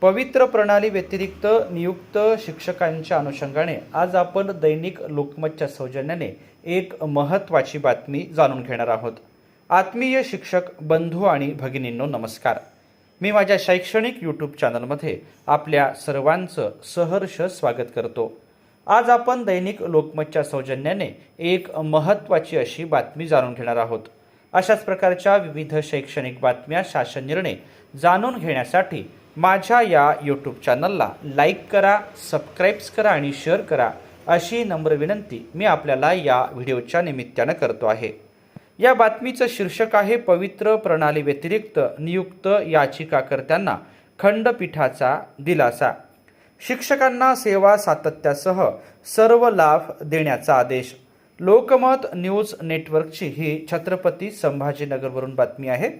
पवित्र प्रणाली व्यतिरिक्त नियुक्त शिक्षकांच्या अनुषंगाने आज आपण दैनिक लोकमतच्या सौजन्याने एक महत्त्वाची बातमी जाणून घेणार आहोत. आत्मीय शिक्षक बंधू आणि भगिनींनो नमस्कार. मी माझ्या शैक्षणिक यूट्यूब चॅनलमध्ये आपल्या सर्वांचं सहर्ष स्वागत करतो. आज आपण दैनिक लोकमतच्या सौजन्याने एक महत्त्वाची अशी बातमी जाणून घेणार आहोत. अशाच प्रकारच्या विविध शैक्षणिक बातम्या शासन निर्णय जाणून घेण्यासाठी माझ्या या यूट्यूब चॅनलला लाईक करा सबस्क्राईब्स करा आणि शेअर करा अशी नम्र विनंती मी आपल्याला या व्हिडिओच्या निमित्तानं करतो आहे. या बातमीचं शीर्षक आहे पवित्र प्रणाली व्यतिरिक्त नियुक्त याचिकाकर्त्यांना खंडपीठाचा दिलासा. शिक्षकांना सेवा सातत्यासह सर्व लाभ देण्याचा आदेश. लोकमत न्यूज नेटवर्कची ही छत्रपती संभाजीनगरवरून बातमी आहे.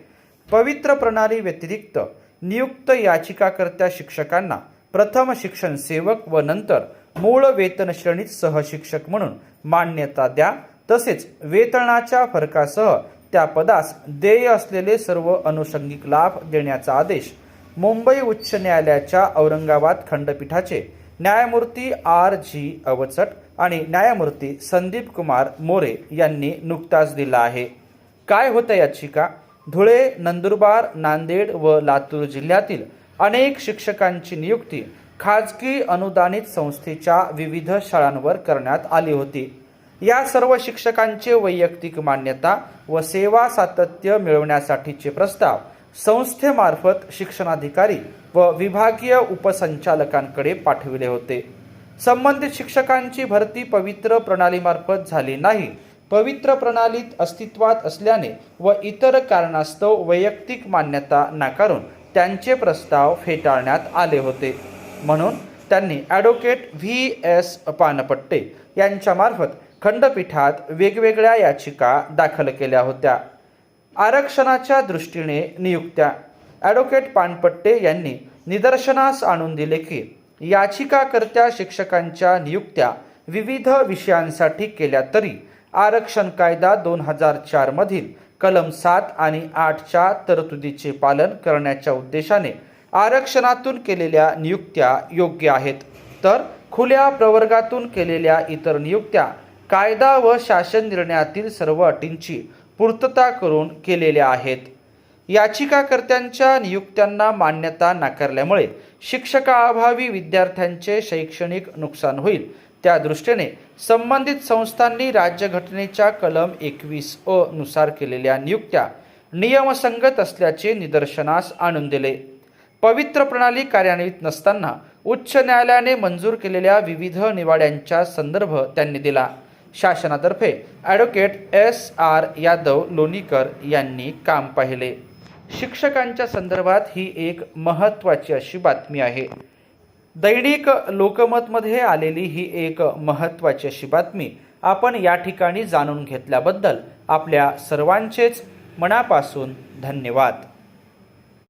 पवित्र प्रणाली व्यतिरिक्त नियुक्त याचिकाकर्त्या शिक्षकांना प्रथम शिक्षण सेवक व नंतर मूळ वेतन श्रेणीत सहशिक्षक म्हणून मान्यता द्या. तसेच वेतनाच्या फरकासह त्या पदास देय असलेले सर्व अनुषंगिक लाभ देण्याचा आदेश मुंबई उच्च न्यायालयाच्या औरंगाबाद खंडपीठाचे न्यायमूर्ती आर जी अवचट आणि न्यायमूर्ती संदीप कुमार मोरे यांनी नुकताच दिला आहे. काय होतं याचिका? धुळे नंदुरबार नांदेड व लातूर जिल्ह्यातील अनेक शिक्षकांची नियुक्ती खाजगी अनुदानित संस्थेच्या विविध शाळांवर करण्यात आली होती. या सर्व शिक्षकांचे वैयक्तिक मान्यता व सेवा सातत्य मिळवण्यासाठीचे प्रस्ताव संस्थेमार्फत शिक्षणाधिकारी व विभागीय उपसंचालकांकडे पाठविले होते. संबंधित शिक्षकांची भरती पवित्र प्रणालीमार्फत झाली नाही पवित्र प्रणालीत अस्तित्वात असल्याने व इतर कारणास्तव वैयक्तिक मान्यता नाकारून त्यांचे प्रस्ताव फेटाळण्यात आले होते. म्हणून त्यांनी ॲडव्होकेट व्ही एस पानपट्टे यांच्यामार्फत खंडपीठात वेगवेगळ्या याचिका दाखल केल्या होत्या. आरक्षणाच्या दृष्टीने नियुक्त्या. ॲडव्होकेट पानपट्टे यांनी निदर्शनास आणून दिले की याचिकाकर्त्या शिक्षकांच्या नियुक्त्या विविध विषयांसाठी केल्या तरी आरक्षण कायदा दोन हजार चारमधील कलम सात आणि आठच्या तरतुदीचे पालन करण्याच्या उद्देशाने आरक्षणातून केलेल्या नियुक्त्या योग्य आहेत. तर खुल्या प्रवर्गातून केलेल्या इतर नियुक्त्या कायदा व शासन निर्णयातील सर्व अटींची पूर्तता करून केलेल्या आहेत. याचिकाकर्त्यांच्या नियुक्त्यांना मान्यता नाकारल्यामुळे शिक्षकाअभावी विद्यार्थ्यांचे शैक्षणिक नुकसान होईल त्या दृष्टीने संबंधित संस्थांनी राज्यघटनेच्या कलम एकवीस अ नुसार केलेल्या नियुक्त्या नियमसंगत असल्याचे निदर्शनास आणून दिले. पवित्र प्रणाली कार्यान्वित नसताना उच्च न्यायालयाने मंजूर केलेल्या विविध निवाड्यांचा संदर्भ त्यांनी दिला. शासनातर्फे advocate S R Yadav Lonikar यांनी काम पाहिले. शिक्षकांच्या संदर्भात ही एक महत्त्वाची अशी बातमी आहे. दैनिक लोकमतमध्ये आलेली ही एक महत्त्वाची अशी बातमी आपण या ठिकाणी जाणून घेतल्याबद्दल आपल्या सर्वांचेच मनापासून धन्यवाद.